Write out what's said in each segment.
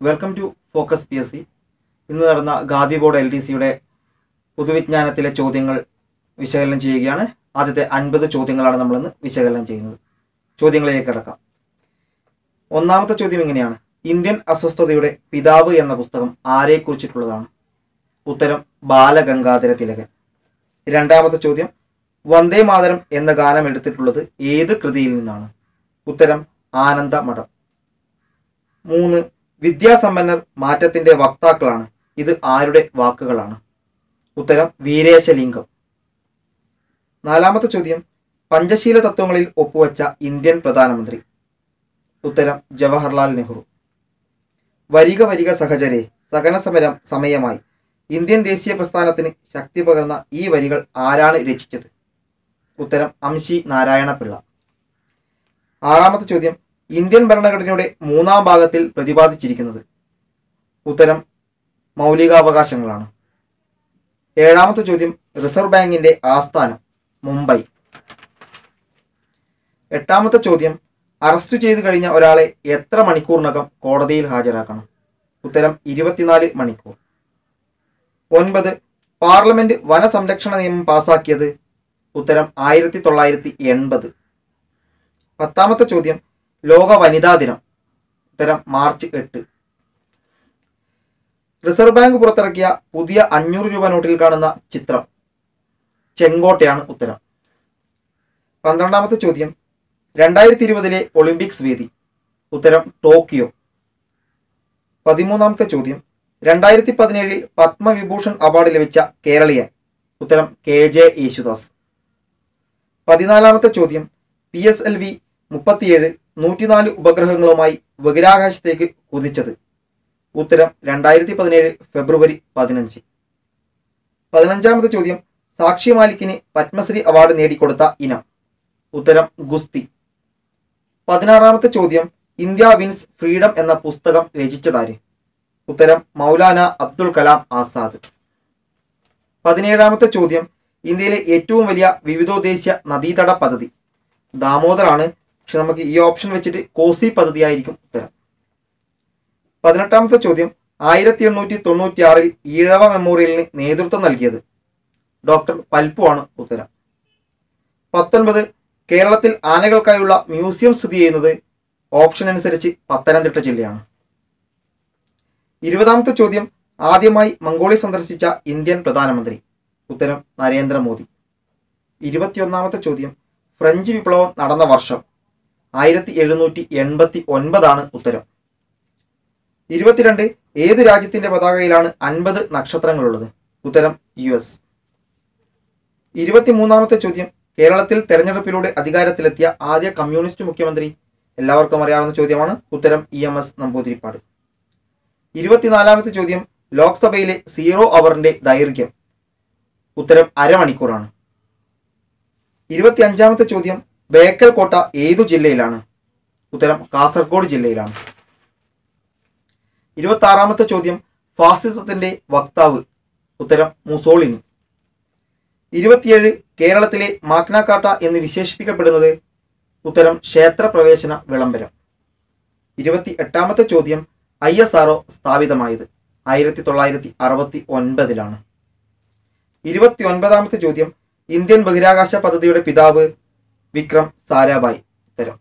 Welcome to focus P S C ഇന്ന് നടന്ന Gandhi board L D സിയുടെ പൊതുവിജ്ഞാനത്തിലെ ചോദ്യങ്ങൾ വിശകലനം ചെയ്യുകയാണ്. ആദ്യത്തെ അൻപത് ചോദ്യങ്ങളാണ് നമ്മളിന്ന് വിശകലനം ചെയ്യുന്നത്. ചോദ്യങ്ങളിലേക്ക് കിടക്കാം. ഒന്നാമത്തെ ചോദ്യം ഇങ്ങനെയാണ്. ഇന്ത്യൻ അസ്വസ്ഥതയുടെ പിതാവ് എന്ന പുസ്തകം ആരെക്കുറിച്ചിട്ടുള്ളതാണ് ഉത്തരം ബാലഗംഗാധര തിലകൻ. രണ്ടാമത്തെ ചോദ്യം വന്ദേ മാതരം എന്ന ഗാനം എടുത്തിട്ടുള്ളത് ഏത് കൃതിയിൽ നിന്നാണ്? ഉത്തരം ആനന്ദ മഠം മൂന്ന് വിദ്യാസമ്പന്നർ മാറ്റത്തിന്റെ വക്താക്കളാണ്. ഇത് ആരുടെ വാക്കുകളാണ്? ഉത്തരം വീരേശലിംഗം. നാലാമത്തെ ചോദ്യം പഞ്ചശീല തത്വങ്ങളിൽ ഒപ്പുവച്ച ഇന്ത്യൻ പ്രധാനമന്ത്രി. ഉത്തരം ജവഹർലാൽ നെഹ്റു. വരിക വരിക സഹചരെ സഹനസമരം സമയമായി. ഇന്ത്യൻ ദേശീയ പ്രസ്ഥാനത്തിന് ശക്തി പകർന്ന ഈ വരികൾ ആരാണ് രചിച്ചത്? ഉത്തരം അംശി നാരായണ പിള്ള ആറാമത്തെ ചോദ്യം ഇന്ത്യൻ ഭരണഘടനയുടെ മൂന്നാം ഭാഗത്തിൽ പ്രതിപാദിച്ചിരിക്കുന്നത് ഉത്തരം മൗലികാവകാശങ്ങളാണ്. ഏഴാമത്തെ ചോദ്യം റിസർവ് ബാങ്കിന്റെ ആസ്ഥാനം മുംബൈ. എട്ടാമത്തെ ചോദ്യം അറസ്റ്റ് ചെയ്തു കഴിഞ്ഞ ഒരാളെ എത്ര മണിക്കൂറിനകം കോടതിയിൽ ഹാജരാക്കണം? ഉത്തരം ഇരുപത്തിനാല് മണിക്കൂർ. ഒൻപത് പാർലമെന്റ് വനസംരക്ഷണ നിയമം പാസാക്കിയത് ഉത്തരം ആയിരത്തി തൊള്ളായിരത്തി എൺപത്. പത്താമത്തെ ചോദ്യം ലോക വനിതാ ദിനം. ഉത്തരം മാർച്ച് എട്ട്. റിസർവ് ബാങ്ക് പുറത്തിറക്കിയ പുതിയ അഞ്ഞൂറ് രൂപ നോട്ടിൽ കാണുന്ന ചിത്രം. ചെങ്കോട്ടയാണ് ഉത്തരം. പന്ത്രണ്ടാമത്തെ ചോദ്യം. രണ്ടായിരത്തി ഇരുപതിലെ ഒളിമ്പിക്സ് വേദി. ഉത്തരം ടോക്കിയോ. പതിമൂന്നാമത്തെ ചോദ്യം. രണ്ടായിരത്തി പതിനേഴിൽ പത്മവിഭൂഷൺ അവാർഡ് ലഭിച്ച കേരളീയൻ. ഉത്തരം കെ ജെ യേശുദാസ്. പതിനാലാമത്തെ ചോദ്യം. പി എസ് എൽ വി മുപ്പത്തിയേഴ് നൂറ്റിനാല് ഉപഗ്രഹങ്ങളുമായി ബഹിരാകാശത്തേക്ക് കുതിച്ചത്. ഉത്തരം രണ്ടായിരത്തി പതിനേഴ് ഫെബ്രുവരി പതിനഞ്ച്. പതിനഞ്ചാമത്തെ ചോദ്യം സാക്ഷി മാലിക്കിന് പത്മശ്രീ അവാർഡ് നേടിക്കൊടുത്ത ഇനം. ഉത്തരം ഗുസ്തി. പതിനാറാമത്തെ ചോദ്യം ഇന്ത്യ വിൻസ് ഫ്രീഡം എന്ന പുസ്തകം രചിച്ചതാര്? ഉത്തരം മൗലാന അബ്ദുൽ കലാം ആസാദ്. പതിനേഴാമത്തെ ചോദ്യം ഇന്ത്യയിലെ ഏറ്റവും വലിയ വിവിധോദ്ദേശീയ നദീതട പദ്ധതി. ദാമോദറാണ് പക്ഷെ നമുക്ക് ഈ ഓപ്ഷൻ വെച്ചിട്ട് കോസി പദ്ധതി ആയിരിക്കും ഉത്തരം. പതിനെട്ടാമത്തെ ചോദ്യം ആയിരത്തി എണ്ണൂറ്റി തൊണ്ണൂറ്റി ആറിൽ ഈഴവ മെമ്മോറിയലിന് നേതൃത്വം നൽകിയത് ഡോക്ടർ പൽപ്പു ആണ് ഉത്തരം. പത്തൊൻപത് കേരളത്തിൽ ആനകൾക്കായുള്ള മ്യൂസിയം സ്ഥിതി ചെയ്യുന്നത് ഓപ്ഷൻ അനുസരിച്ച് പത്തനംതിട്ട ജില്ലയാണ്. ഇരുപതാമത്തെ ചോദ്യം ആദ്യമായി മംഗോളിയ സന്ദർശിച്ച ഇന്ത്യൻ പ്രധാനമന്ത്രി ഉത്തരം നരേന്ദ്രമോദി. ഇരുപത്തിയൊന്നാമത്തെ ചോദ്യം ഫ്രഞ്ച് വിപ്ലവം നടന്ന വർഷം ആയിരത്തി എഴുന്നൂറ്റി എൺപത്തി ഒൻപതാണ് ഉത്തരം. ഇരുപത്തിരണ്ട് ഏത് രാജ്യത്തിന്റെ പതാകയിലാണ് അൻപത് നക്ഷത്രങ്ങളുള്ളത്? ഉത്തരം യു എസ്. ഇരുപത്തിമൂന്നാമത്തെ ചോദ്യം. കേരളത്തിൽ തെരഞ്ഞെടുപ്പിലൂടെ അധികാരത്തിലെത്തിയ ആദ്യ കമ്മ്യൂണിസ്റ്റ് മുഖ്യമന്ത്രി എല്ലാവർക്കും അറിയാവുന്ന ചോദ്യമാണ്. ഉത്തരം ഇ എം എസ് നമ്പൂതിരിപ്പാട്. ഇരുപത്തിനാലാമത്തെ ചോദ്യം. ലോക്സഭയിലെ സീറോ അവറിന്റെ ദൈർഘ്യം. ഉത്തരം അരമണിക്കൂറാണ്. ഇരുപത്തി അഞ്ചാമത്തെ ചോദ്യം. ബേക്കൽ കോട്ട ഏതു ജില്ലയിലാണ്? ഉത്തരം കാസർഗോഡ് ജില്ലയിലാണ്. ഇരുപത്തി ആറാമത്തെ ചോദ്യം ഫാസിസത്തിന്റെ വക്താവ്. ഉത്തരം മുസോളിനി. ഇരുപത്തിയേഴ് കേരളത്തിലെ മാഗ്നാക്കാട്ട എന്ന് വിശേഷിപ്പിക്കപ്പെടുന്നത് ഉത്തരം ക്ഷേത്രപ്രവേശന വിളംബരം. ഇരുപത്തി എട്ടാമത്തെ ചോദ്യം ഐ എസ് ആർഒ സ്ഥാപിതമായത് ആയിരത്തി തൊള്ളായിരത്തി അറുപത്തി ഒൻപതിലാണ് ഇരുപത്തി ഒൻപതാമത്തെ ചോദ്യം ഇന്ത്യൻ ബഹിരാകാശ പദ്ധതിയുടെ പിതാവ് വിക്രം സാരാഭായ് ഉത്തരം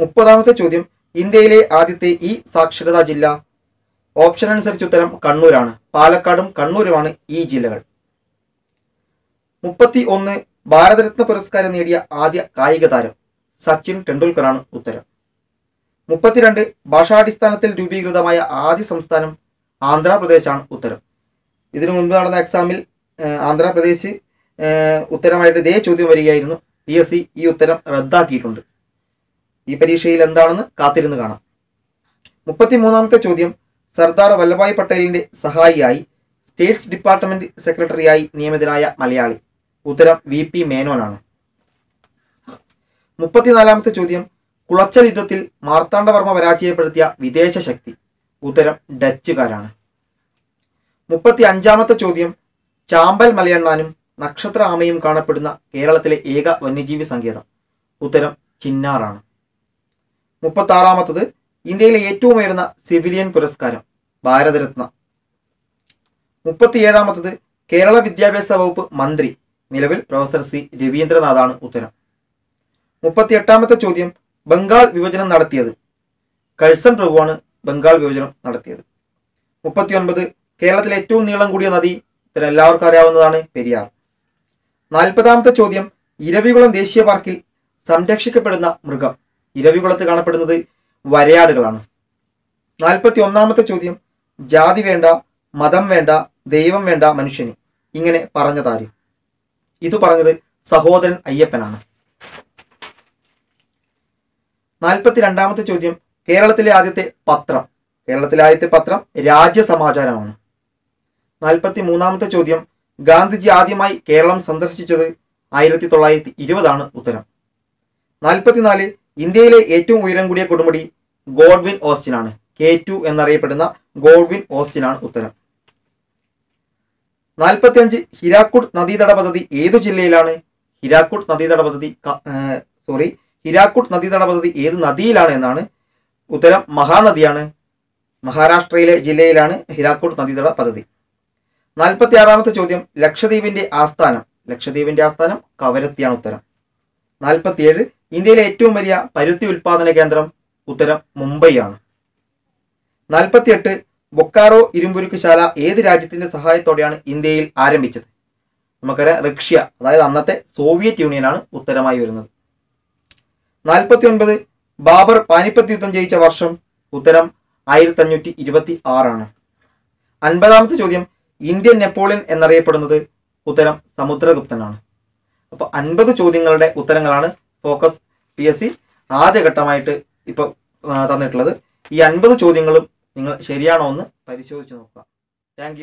മുപ്പതാമത്തെ ചോദ്യം. ഇന്ത്യയിലെ ആദ്യത്തെ ഇ സാക്ഷരതാ ജില്ല ഓപ്ഷൻ അനുസരിച്ച് ഉത്തരം കണ്ണൂരാണ്. പാലക്കാടും കണ്ണൂരുമാണ് ഈ ജില്ലകൾ. മുപ്പത്തി ഒന്ന് ഭാരതരത്ന പുരസ്കാരം നേടിയ ആദ്യ കായിക താരം സച്ചിൻ ടെണ്ടുൽക്കറാണ് ഉത്തരം. മുപ്പത്തിരണ്ട് ഭാഷാടിസ്ഥാനത്തിൽ രൂപീകൃതമായ ആദ്യ സംസ്ഥാനം ആന്ധ്രാപ്രദേശാണ് ഉത്തരം. ഇതിനു മുൻപ് നടന്ന എക്സാമിൽ ആന്ധ്രാപ്രദേശ് ഉത്തരമായിട്ട് ഇതേ ചോദ്യം വരികയായിരുന്നു. പി എസ് സി ഈ ഉത്തരം റദ്ദാക്കിയിട്ടുണ്ട്. ഈ പരീക്ഷയിൽ എന്താണെന്ന് കാത്തിരുന്ന് കാണാം. മുപ്പത്തി മൂന്നാമത്തെ ചോദ്യം. സർദാർ വല്ലഭായ് പട്ടേലിന്റെ സഹായിയായി സ്റ്റേറ്റ്സ് ഡിപ്പാർട്ട്മെന്റ് സെക്രട്ടറിയായി നിയമിതനായ മലയാളി. ഉത്തരം വി പി മേനോനാണ്. മുപ്പത്തിനാലാമത്തെ ചോദ്യം. കുളച്ചൽ യുദ്ധത്തിൽ മാർത്താണ്ഡവർമ്മ പരാജയപ്പെടുത്തിയ വിദേശ ശക്തി. ഉത്തരം ഡച്ചുകാരാണ്. മുപ്പത്തി അഞ്ചാമത്തെ ചോദ്യം. ചാമ്പൽ മലയണ്ണാനും നക്ഷത്ര ആമയും കാണപ്പെടുന്ന കേരളത്തിലെ ഏക വന്യജീവി സങ്കേതം. ഉത്തരം ചിന്നാറാണ്. മുപ്പത്തി ആറാമത്തത് ഇന്ത്യയിലെ ഏറ്റവും ഉയർന്ന സിവിലിയൻ പുരസ്കാരം ഭാരതരത്ന. മുപ്പത്തിയേഴാമത്തത് കേരള വിദ്യാഭ്യാസ വകുപ്പ് മന്ത്രി നിലവിൽ പ്രൊഫസർ സി രവീന്ദ്രനാഥാണ് ഉത്തരം. മുപ്പത്തിയെട്ടാമത്തെ ചോദ്യം ബംഗാൾ വിഭജനം നടത്തിയത്. കഴ്സൺ പ്രഭുവാണ് ബംഗാൾ വിഭജനം നടത്തിയത്. മുപ്പത്തിയൊൻപത് കേരളത്തിലെ ഏറ്റവും നീളം കൂടിയ നദി ഇത്തരം എല്ലാവർക്കും അറിയാവുന്നതാണ് പെരിയാർ. നാൽപ്പതാമത്തെ ചോദ്യം. ഇരവികുളം ദേശീയ പാർക്കിൽ സംരക്ഷിക്കപ്പെടുന്ന മൃഗം. ഇരവികുളത്ത് കാണപ്പെടുന്നത് വരയാടുകളാണ്. നാൽപ്പത്തി ഒന്നാമത്തെ ചോദ്യം. ജാതി വേണ്ട മതം വേണ്ട ദൈവം വേണ്ട മനുഷ്യന്. ഇങ്ങനെ പറഞ്ഞതാര്? ഇത് പറഞ്ഞത് സഹോദരൻ അയ്യപ്പനാണ്. നാൽപ്പത്തി രണ്ടാമത്തെ ചോദ്യം. കേരളത്തിലെ ആദ്യത്തെ പത്രം. കേരളത്തിലെ ആദ്യത്തെ പത്രം രാജ്യസമാചാരമാണ്. നാൽപ്പത്തി മൂന്നാമത്തെ ചോദ്യം. ഗാന്ധിജി ആദ്യമായി കേരളം സന്ദർശിച്ചത് ആയിരത്തി തൊള്ളായിരത്തി ഇരുപതാണ് ഉത്തരം. നാൽപ്പത്തിനാല് ഇന്ത്യയിലെ ഏറ്റവും ഉയരം കൂടിയ കൊടുമുടി ഗോഡ്വിൻ ഓസ്റ്റിൻ ആണ് കെ ടു എന്നറിയപ്പെടുന്ന ഗോഡ്വിൻ ഓസ്റ്റിൻ ആണ് ഉത്തരം. നാൽപ്പത്തിയഞ്ച് ഹിരാക്കുട് നദീതട പദ്ധതി ഏതു ജില്ലയിലാണ്? ഹിരാക്കുട് നദീതട പദ്ധതി സോറി ഹിരാക്കുട് നദീതട പദ്ധതി ഏത് നദിയിലാണ് എന്നാണ് ഉത്തരം മഹാനദിയാണ്. മഹാരാഷ്ട്രയിലെ ജില്ലയിലാണ് ഹിരാക്കുട് നദീതട പദ്ധതി നാൽപ്പത്തി ആറാമത്തെ ചോദ്യം ലക്ഷദ്വീപിന്റെ ആസ്ഥാനം. ലക്ഷദ്വീപിന്റെ ആസ്ഥാനം കവരത്തിയാണ് ഉത്തരം. നാൽപ്പത്തിയേഴ് ഇന്ത്യയിലെ ഏറ്റവും വലിയ പരുത്തി ഉൽപാദന കേന്ദ്രം ഉത്തരം മുംബൈയാണ്. നാൽപ്പത്തിയെട്ട് ബൊക്കാറോ ഇരുമ്പുരുക്കുശാല ഏത് രാജ്യത്തിന്റെ സഹായത്തോടെയാണ് ഇന്ത്യയിൽ ആരംഭിച്ചത്? നമുക്കറിയാം റഷ്യ അതായത് അന്നത്തെ സോവിയറ്റ് യൂണിയനാണ് ഉത്തരമായി വരുന്നത്. നാൽപ്പത്തി ഒൻപത് ബാബർ പാനിപ്പത്ത് യുദ്ധം ജയിച്ച വർഷം ഉത്തരം ആയിരത്തി അഞ്ഞൂറ്റി ഇരുപത്തി ആറാണ് അൻപതാമത്തെ ചോദ്യം ഇന്ത്യൻ നെപ്പോളിയൻ എന്നറിയപ്പെടുന്നത് ഉത്തരം സമുദ്രഗുപ്തനാണ്. അപ്പോൾ അൻപത് ചോദ്യങ്ങളുടെ ഉത്തരങ്ങളാണ് ഫോക്കസ് പി എസ് സി ആദ്യഘട്ടമായിട്ട് ഇപ്പോൾ തന്നിട്ടുള്ളത്. ഈ അൻപത് ചോദ്യങ്ങളും നിങ്ങൾ ശരിയാണോ എന്ന് പരിശോധിച്ച് നോക്കുക. താങ്ക്